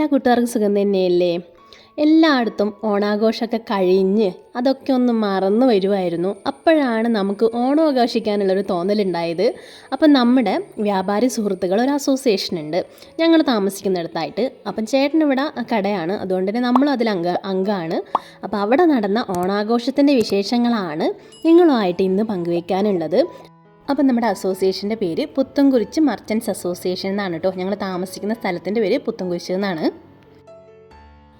എല്ലാ കൂട്ടുകാർക്കും സുഖം തന്നെയല്ലേ? എല്ലായിടത്തും ഓണാഘോഷമൊക്കെ കഴിഞ്ഞ് അതൊക്കെ ഒന്ന് മറന്നു വരുമായിരുന്നു അപ്പോഴാണ് നമുക്ക് ഓണം ആഘോഷിക്കാനുള്ളൊരു തോന്നലുണ്ടായത്. അപ്പം നമ്മുടെ വ്യാപാരി സുഹൃത്തുക്കൾ ഒരു അസോസിയേഷൻ ഉണ്ട്. ഞങ്ങൾ താമസിക്കുന്നിടത്തായിട്ട്. അപ്പം ചേട്ടൻ ഇവിടെ കടയാണ്. അതുകൊണ്ട് തന്നെ നമ്മളും അതിൽ അംഗ അംഗമാണ്. അപ്പോൾ അവിടെ നടന്ന ഓണാഘോഷത്തിന്റെ വിശേഷങ്ങളാണ് നിങ്ങളുമായിട്ട് ഇന്ന് പങ്കുവയ്ക്കാനുള്ളത് അപ്പം നമ്മുടെ അസോസിയേഷന്റെ പേര് പുത്തൻകുരിച്ച് മർച്ചൻസ് അസോസിയേഷൻ എന്നാണ് കേട്ടോ. ഞങ്ങൾ താമസിക്കുന്ന സ്ഥലത്തിന്റെ പേര് പുത്തൻകുരിശ് എന്നാണ്.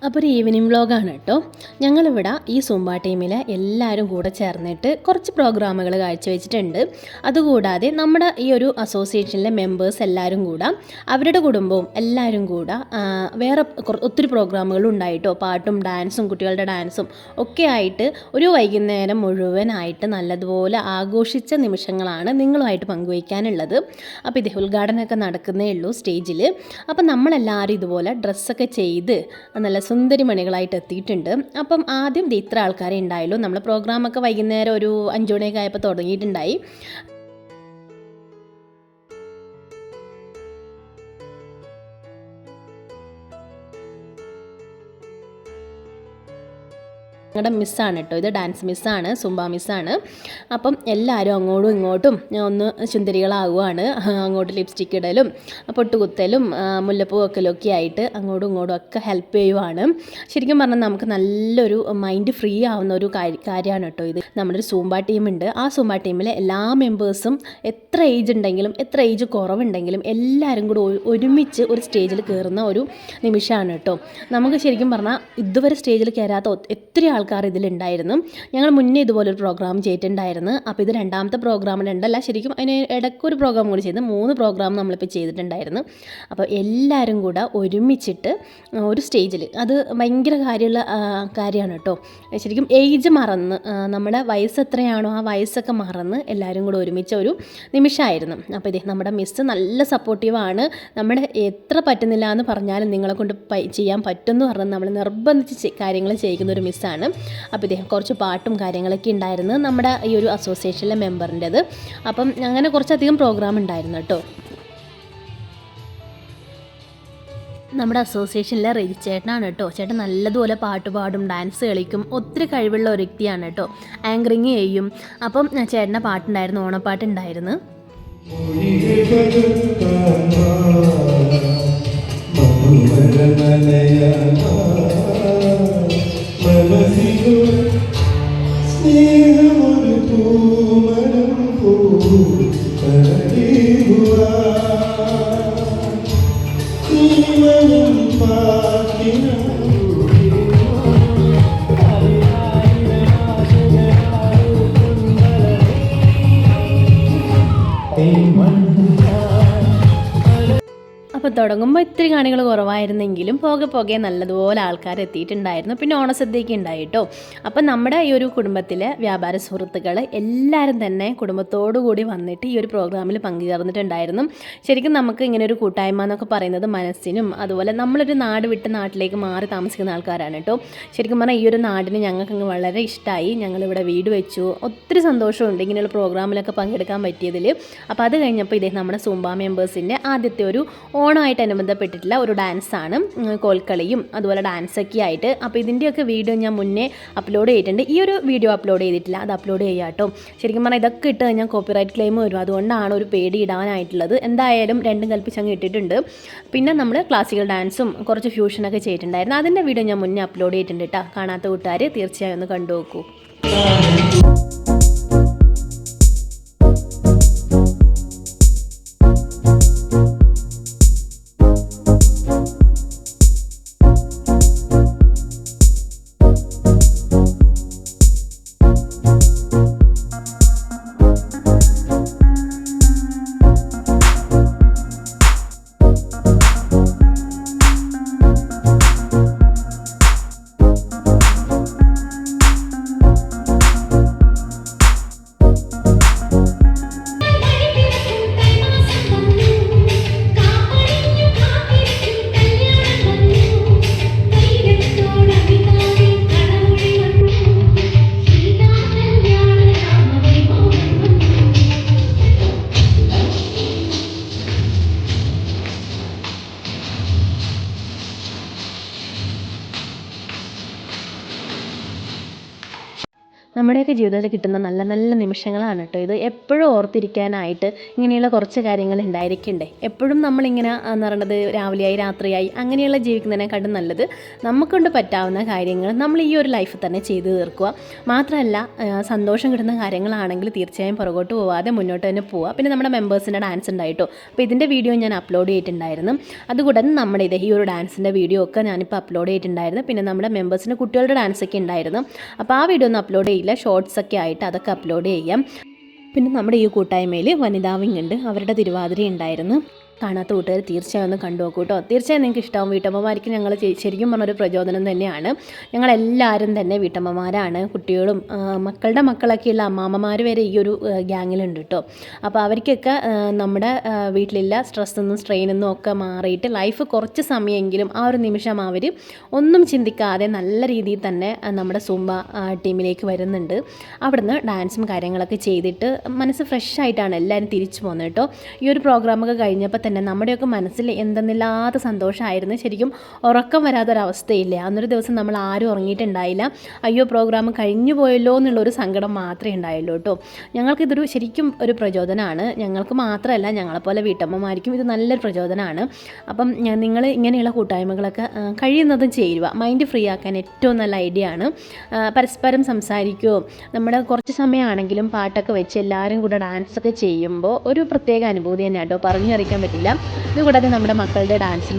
അപ്പോൾ ഒരു ഈവനിങ് വ്ളോഗാണ് കേട്ടോ ഞങ്ങളിവിടെ ഈ സുംബ ടീമിൽ എല്ലാവരും കൂടെ ചേർന്നിട്ട് കുറച്ച് പ്രോഗ്രാമുകൾ കാഴ്ചവെച്ചിട്ടുണ്ട്. അതുകൂടാതെ നമ്മുടെ ഈ ഒരു അസോസിയേഷനിലെ മെമ്പേഴ്സ് എല്ലാവരും കൂടെ അവരുടെ കുടുംബവും എല്ലാവരും കൂടെ വേറെ ഒത്തിരി പ്രോഗ്രാമുകളും ഉണ്ടായിട്ടോ. പാട്ടും ഡാൻസും കുട്ടികളുടെ ഡാൻസും ഒക്കെ ആയിട്ട് ഒരു വൈകുന്നേരം മുഴുവനായിട്ട് നല്ലതുപോലെ ആഘോഷിച്ച നിമിഷങ്ങളാണ് നിങ്ങളുമായിട്ട് പങ്കുവയ്ക്കാനുള്ളത്. അപ്പോൾ ഇത് ഉദ്ഘാടനമൊക്കെ നടക്കുന്നേ ഉള്ളൂ സ്റ്റേജിൽ അപ്പോൾ നമ്മളെല്ലാവരും ഇതുപോലെ ഡ്രസ്സൊക്കെ ചെയ്ത് നല്ല സുന്ദരി മണികളായിട്ട് എത്തിയിട്ടുണ്ട്. അപ്പം ആദ്യം ഇത്ര ആൾക്കാരെ ഉണ്ടായുള്ളൂ. നമ്മൾ പ്രോഗ്രാമൊക്കെ വൈകുന്നേരം ഒരു അഞ്ച് മണിയൊക്കെ ആയപ്പോൾ തുടങ്ങിയിട്ടുണ്ടായി. ഞങ്ങളുടെ മിസ്സാണ് കേട്ടോ ഇത് ഡാൻസ് മിസ്സാണ് സുംബ മിസ്സാണ് അപ്പം എല്ലാവരും അങ്ങോട്ടും ഇങ്ങോട്ടും ഒന്ന് ചുന്തിരികളാവുകയാണ് അങ്ങോട്ട് ലിപ്സ്റ്റിക് ഇടലും പൊട്ടുകുത്തലും മുല്ലപ്പൂ വെക്കലൊക്കെ ആയിട്ട് അങ്ങോട്ടും ഇങ്ങോട്ടും ഒക്കെ ഹെൽപ്പ് ചെയ്യുവാണ്. ശരിക്കും പറഞ്ഞാൽ നമുക്ക് നല്ലൊരു മൈൻഡ് ഫ്രീ ആവുന്ന ഒരു കാര്യമാണ് കേട്ടോ ഇത്. നമ്മുടെ ഒരു സൂംബ ടീമുണ്ട് ആ സൂംബ ടീമിലെ എല്ലാ മെമ്പേഴ്സും എത്ര ഏജ് ഉണ്ടെങ്കിലും എത്ര ഏജ് കുറവുണ്ടെങ്കിലും എല്ലാവരും കൂടി ഒരുമിച്ച് ഒരു സ്റ്റേജിൽ കയറുന്ന ഒരു നിമിഷമാണ് കേട്ടോ നമുക്ക് ശരിക്കും പറഞ്ഞാൽ ഇതുവരെ സ്റ്റേജിൽ കയറാത്ത ഒത്തിരി ആൾക്കാർ ഇതിലുണ്ടായിരുന്നു. ഞങ്ങൾ മുന്നേ ഇതുപോലൊരു പ്രോഗ്രാം ചെയ്തിട്ടുണ്ടായിരുന്നു. അപ്പോൾ ഇത് രണ്ടാമത്തെ പ്രോഗ്രാമിലുണ്ടല്ല ശരിക്കും അതിന് ഇടയ്ക്കൊരു പ്രോഗ്രാം കൂടി ചെയ്ത്. മൂന്ന് പ്രോഗ്രാം നമ്മളിപ്പോൾ ചെയ്തിട്ടുണ്ടായിരുന്നു. അപ്പോൾ എല്ലാവരും കൂടെ ഒരുമിച്ചിട്ട് ഒരു സ്റ്റേജിൽ അത് ഭയങ്കര കാര്യമുള്ള കാര്യമാണ് കേട്ടോ. ശരിക്കും ഏജ് മറന്ന് നമ്മുടെ വയസ്സ് എത്രയാണോ ആ വയസ്സൊക്കെ മറന്ന് എല്ലാവരും കൂടെ ഒരുമിച്ച ഒരു നിമിഷമായിരുന്നു. അപ്പോൾ ഇതേ നമ്മുടെ മിസ് നല്ല സപ്പോർട്ടീവാണ് നമ്മുടെ എത്ര പറ്റുന്നില്ല എന്ന് പറഞ്ഞാലും നിങ്ങളെ കൊണ്ട് ചെയ്യാൻ പറ്റുമെന്ന് പറഞ്ഞാൽ നമ്മൾ നിർബന്ധിച്ച് കാര്യങ്ങൾ ചെയ്യിക്കുന്ന ഒരു മിസ്സാണ് അപ്പോൾ ഇദ്ദേഹം കുറച്ച് പാട്ടും കാര്യങ്ങളൊക്കെ ഉണ്ടായിരുന്നു നമ്മുടെ ഈ ഒരു അസോസിയേഷനിലെ മെമ്പറിന്റെത് അപ്പം അങ്ങനെ കുറച്ചധികം പ്രോഗ്രാം ഉണ്ടായിരുന്നു കേട്ടോ. നമ്മുടെ അസോസിയേഷനിലെ റെജി ചേട്ടനാണ് കേട്ടോ. ചേട്ടൻ നല്ലതുപോലെ പാട്ട് പാടും ഡാൻസ് കളിക്കും ഒത്തിരി കഴിവുള്ള ഒരു വ്യക്തിയാണ് കേട്ടോ. ആങ്കറിങ് ചെയ്യും. അപ്പം ചേട്ടന്റെ പാട്ടുണ്ടായിരുന്നു ഓണപ്പാട്ടുണ്ടായിരുന്നു. സ്നേഹമൊരു അപ്പോൾ തുടങ്ങുമ്പോൾ ഇത്തിരി കാണികൾ കുറവായിരുന്നെങ്കിലും പോകെ പോകെ നല്ലതുപോലെ ആൾക്കാർ എത്തിയിട്ടുണ്ടായിരുന്നു. പിന്നെ ഓണസദ്യയൊക്കെ ഉണ്ടായി കേട്ടോ നമ്മുടെ ഈ ഒരു കുടുംബത്തിലെ വ്യാപാര സുഹൃത്തുക്കൾ എല്ലാവരും തന്നെ കുടുംബത്തോടു കൂടി വന്നിട്ട് ഈ ഒരു പ്രോഗ്രാമിൽ പങ്കുചേർന്നിട്ടുണ്ടായിരുന്നു. ശരിക്കും നമുക്ക് ഇങ്ങനെ ഒരു കൂട്ടായ്മ എന്നൊക്കെ പറയുന്നത് മനസ്സിനും അതുപോലെ നമ്മളൊരു നാട് വിട്ട് നാട്ടിലേക്ക് മാറി താമസിക്കുന്ന ആൾക്കാരാണ് കേട്ടോ. ശരിക്കും പറഞ്ഞാൽ ഈ ഒരു നാടിന് ഞങ്ങൾക്ക് അങ്ങ് വളരെ ഇഷ്ടമായി ഞങ്ങളിവിടെ വീട് വെച്ചു. ഒത്തിരി സന്തോഷമുണ്ട് ഇങ്ങനെയുള്ള പ്രോഗ്രാമിലൊക്കെ പങ്കെടുക്കാൻ പറ്റിയതിൽ അപ്പോൾ അത് കഴിഞ്ഞപ്പോൾ ഇദ്ദേഹം നമ്മുടെ സൂമ്പ മെമ്പേഴ്സിന്റെ ആദ്യത്തെ ഒരു ഓണമായിട്ട് അനുബന്ധപ്പെട്ടിട്ടുള്ള ഒരു ഡാൻസാണ് കോൽക്കളിയും അതുപോലെ ഡാൻസൊക്കെ ആയിട്ട് അപ്പോൾ ഇതിന്റെയൊക്കെ വീഡിയോ ഞാൻ മുന്നേ അപ്ലോഡ് ചെയ്തിട്ടുണ്ട്. ഈ ഒരു വീഡിയോ അപ്ലോഡ് ചെയ്തിട്ടില്ല അത് അപ്ലോഡ് ചെയ്യാം കേട്ടോ. ശരിക്കും പറഞ്ഞാൽ ഇതൊക്കെ ഇട്ട് കഴിഞ്ഞാൽ കോപ്പിറൈറ്റ് ക്ലെയിം വരും. അതുകൊണ്ടാണ് ഒരു പേടി ഇടാനായിട്ടുള്ളത്. എന്തായാലും രണ്ടും കൽപ്പിച്ച് അങ്ങ് ഇട്ടിട്ടുണ്ട്. പിന്നെ നമ്മൾ ക്ലാസിക്കൽ ഡാൻസും കുറച്ച് ഫ്യൂഷനൊക്കെ ചെയ്തിട്ടുണ്ടായിരുന്നു. അതിന്റെ വീഡിയോ ഞാൻ മുന്നേ അപ്ലോഡ് ചെയ്തിട്ടുണ്ട് കേട്ടോ. കാണാത്ത കൂട്ടുകാർ തീർച്ചയായും ഒന്ന് കണ്ടു നോക്കൂ നമ്മുടെയൊക്കെ ജീവിതത്തിൽ കിട്ടുന്ന നല്ല നല്ല നിമിഷങ്ങളാണ് കേട്ടോ ഇത്. എപ്പോഴും ഓർത്തിരിക്കാനായിട്ട് ഇങ്ങനെയുള്ള കുറച്ച് കാര്യങ്ങൾ ഉണ്ടായിരിക്കണ്ടേ? എപ്പോഴും നമ്മളിങ്ങനെ എന്ന് പറയുന്നത് രാവിലെയായി രാത്രിയായി അങ്ങനെയുള്ള ജീവിക്കുന്നതിനെക്കാട്ടും നല്ലത് നമുക്കൊണ്ട് പറ്റാവുന്ന കാര്യങ്ങൾ നമ്മൾ ഈ ഒരു ലൈഫിൽ തന്നെ ചെയ്തു തീർക്കുക. മാത്രമല്ല സന്തോഷം കിട്ടുന്ന കാര്യങ്ങളാണെങ്കിൽ തീർച്ചയായും പുറകോട്ട് പോവാതെ മുന്നോട്ട് തന്നെ പോവുക പിന്നെ നമ്മുടെ മെമ്പേഴ്സിന്റെ ഡാൻസ് ഉണ്ടായിട്ടോ? അപ്പോൾ ഇതിന്റെ വീഡിയോ ഞാൻ അപ്ലോഡ് ചെയ്തിട്ടുണ്ടായിരുന്നു. അതുകൂടാതെ നമ്മുടെ ഇത് ഈ ഒരു ഡാൻസിന്റെ വീഡിയോ ഒക്കെ ഞാനിപ്പോൾ അപ്ലോഡ് ചെയ്തിട്ടുണ്ടായിരുന്നു. പിന്നെ നമ്മുടെ മെമ്പേഴ്സിന്റെ കുട്ടികളുടെ ഡാൻസ് ഒക്കെ ഉണ്ടായിരുന്നു. അപ്പോൾ ആ വീഡിയോ ഒന്ന് അപ്ലോഡ് ചെയ്യില്ല ഷോർട്സ് ഒക്കെ ആയിട്ട് അതൊക്കെ അപ്ലോഡ് ചെയ്യാം. പിന്നെ നമ്മുടെ ഈ കൂട്ടായ്മയിൽ വനിതാ ഉണ്ട്. അവരുടെ തിരുവാതിര ഉണ്ടായിരുന്നു. കാണാത്ത കൂട്ടുകാർ തീർച്ചയായും ഒന്ന് കണ്ടു നോക്കൂ കേട്ടോ. തീർച്ചയായും നിങ്ങൾക്ക് ഇഷ്ടമാവും വീട്ടമ്മമാർക്ക് ഞങ്ങൾ ശരിക്കും പറഞ്ഞൊരു പ്രചോദനം തന്നെയാണ്. ഞങ്ങളെല്ലാവരും തന്നെ വീട്ടമ്മമാരാണ്. കുട്ടികളും മക്കളുടെ മക്കളൊക്കെയുള്ള അമ്മാമ്മമാർ വരെ ഈ ഒരു ഗ്യാങ്ങിലുണ്ട് കേട്ടോ. അപ്പോൾ അവർക്കൊക്കെ നമ്മുടെ വീട്ടിലില്ല. വീട്ടിലുള്ള സ്ട്രെയിനെന്നും ഒക്കെ മാറിയിട്ട് ലൈഫ് കുറച്ച് സമയമെങ്കിലും ആ ഒരു നിമിഷം അവർ ഒന്നും ചിന്തിക്കാതെ നല്ല രീതിയിൽ തന്നെ നമ്മുടെ ആ, ടീമിലേക്ക് വരുന്നുണ്ട്. അവിടുന്ന് ഡാൻസും കാര്യങ്ങളൊക്കെ ചെയ്തിട്ട് മനസ്സ് ഫ്രഷ് ആയിട്ടാണ് എല്ലാവരും തിരിച്ചു പോകുന്നത് കേട്ടോ. ഈ ഒരു പ്രോഗ്രാമൊക്കെ കഴിഞ്ഞപ്പോൾ തന്നെ നമ്മുടെയൊക്കെ മനസ്സിൽ എന്തെന്നില്ലാത്ത സന്തോഷമായിരുന്നു. ശരിക്കും ഉറക്കം വരാത്തൊരവസ്ഥയില്ലേ? അന്നൊരു ദിവസം നമ്മൾ ആരും ഉറങ്ങിയിട്ടുണ്ടായില്ല. അയ്യോ പ്രോഗ്രാം കഴിഞ്ഞു പോയല്ലോ എന്നുള്ളൊരു സങ്കടം മാത്രമേ ഉണ്ടായുള്ളൂ കേട്ടോ. ഞങ്ങൾക്കിതൊരു ശരിക്കും ഒരു പ്രചോദനമാണ്. ഞങ്ങൾക്ക് മാത്രമല്ല ഞങ്ങളെപ്പോലെ വീട്ടമ്മമാർക്കും ഇത് നല്ലൊരു പ്രചോദനമാണ്. അപ്പം നിങ്ങൾ ഇങ്ങനെയുള്ള കൂട്ടായ്മകളൊക്കെ കഴിയുന്നതും ചേരുക മൈൻഡ് ഫ്രീ ആക്കാൻ ഏറ്റവും നല്ല ഐഡിയ ആണ്. പരസ്പരം സംസാരിക്കുകയോ നമ്മുടെ കുറച്ച് സമയമാണെങ്കിലും പാട്ടൊക്കെ വെച്ച് എല്ലാവരും കൂടെ ഡാൻസൊക്കെ ചെയ്യുമ്പോൾ ഒരു പ്രത്യേക അനുഭൂതി തന്നെ കേട്ടോ. പറഞ്ഞറിയിക്കാൻ പറ്റില്ല. ഇതുകൂടാതെ നമ്മുടെ മക്കളുടെ ഡാൻസ്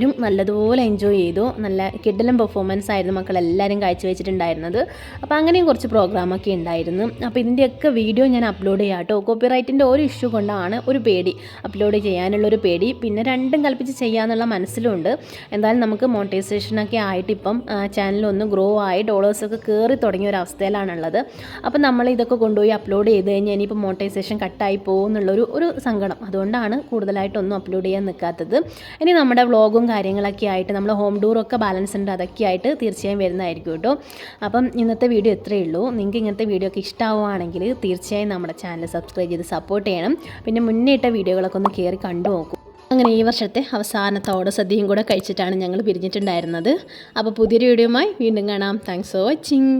ഉണ്ടായിരുന്നു അവരും നല്ലതുപോലെ എൻജോയ് ചെയ്തു. നല്ല കിഡലം പെർഫോമൻസ് ആയിരുന്നു മക്കൾ മക്കളെല്ലാവരും കാഴ്ചവെച്ചിട്ടുണ്ടായിരുന്നത്. അപ്പോൾ അങ്ങനെയും കുറച്ച് പ്രോഗ്രാമൊക്കെ ഉണ്ടായിരുന്നു. അപ്പോൾ ഇതിന്റെയൊക്കെ വീഡിയോ ഞാൻ അപ്ലോഡ് ചെയ്യാം കേട്ടോ കോപ്പിറൈറ്റിന്റെ ഒരു ഇഷ്യൂ കൊണ്ടാണ് ഒരു പേടി അപ്ലോഡ് ചെയ്യാനുള്ളൊരു പേടി. പിന്നെ രണ്ടും കൽപ്പിച്ച് ചെയ്യാമെന്നുള്ള മനസ്സിലുണ്ട്. എന്തായാലും നമുക്ക് മോണിറ്റൈസേഷനൊക്കെ ആയിട്ട് ഇപ്പം ചാനലൊന്ന് ഗ്രോ ആയി ഡോളേഴ്സൊക്കെ കയറി തുടങ്ങിയ ഒരു അവസ്ഥയിലാണുള്ളത്. അപ്പോൾ നമ്മൾ ഇതൊക്കെ കൊണ്ടുപോയി അപ്ലോഡ് ചെയ്ത് കഴിഞ്ഞാൽ ഇനിയിപ്പോൾ മോണിറ്റൈസേഷൻ കട്ടായി പോകുന്നുള്ളൊരു ഒരു സങ്കടം. അതുകൊണ്ടാണ് കൂടുതലായിട്ടൊന്നും അപ്ലോഡ് ചെയ്യാൻ നിൽക്കാത്തത് ഇനി നമ്മുടെ വ്ളോഗും കാര്യങ്ങളൊക്കെ ആയിട്ട് നമ്മൾ ഹോം ടൂറൊക്കെ ബാലൻസ് ഉണ്ട്. അതൊക്കെ ആയിട്ട് തീർച്ചയായും വരുന്നതായിരിക്കും കേട്ടോ. അപ്പം ഇന്നത്തെ വീഡിയോ ഇത്രയേ ഉള്ളൂ. നിങ്ങൾക്ക് ഇങ്ങനത്തെ വീഡിയോ ഒക്കെ ഇഷ്ടമാവുകയാണെങ്കിൽ തീർച്ചയായും നമ്മുടെ ചാനൽ സബ്സ്ക്രൈബ് ചെയ്ത് സപ്പോർട്ട് ചെയ്യണം. പിന്നെ മുന്നേ ഇട്ട വീഡിയോകളൊക്കെ ഒന്ന് കയറി കണ്ടു നോക്കും. അങ്ങനെ ഈ വർഷത്തെ അവസാനത്തെ ഓടസദ്യയും കൂടെ കഴിച്ചിട്ടാണ് ഞങ്ങൾ പിരിഞ്ഞിട്ടുണ്ടായിരുന്നത്. അപ്പോൾ പുതിയൊരു വീഡിയോയുമായി വീണ്ടും കാണാം. Thanks for watching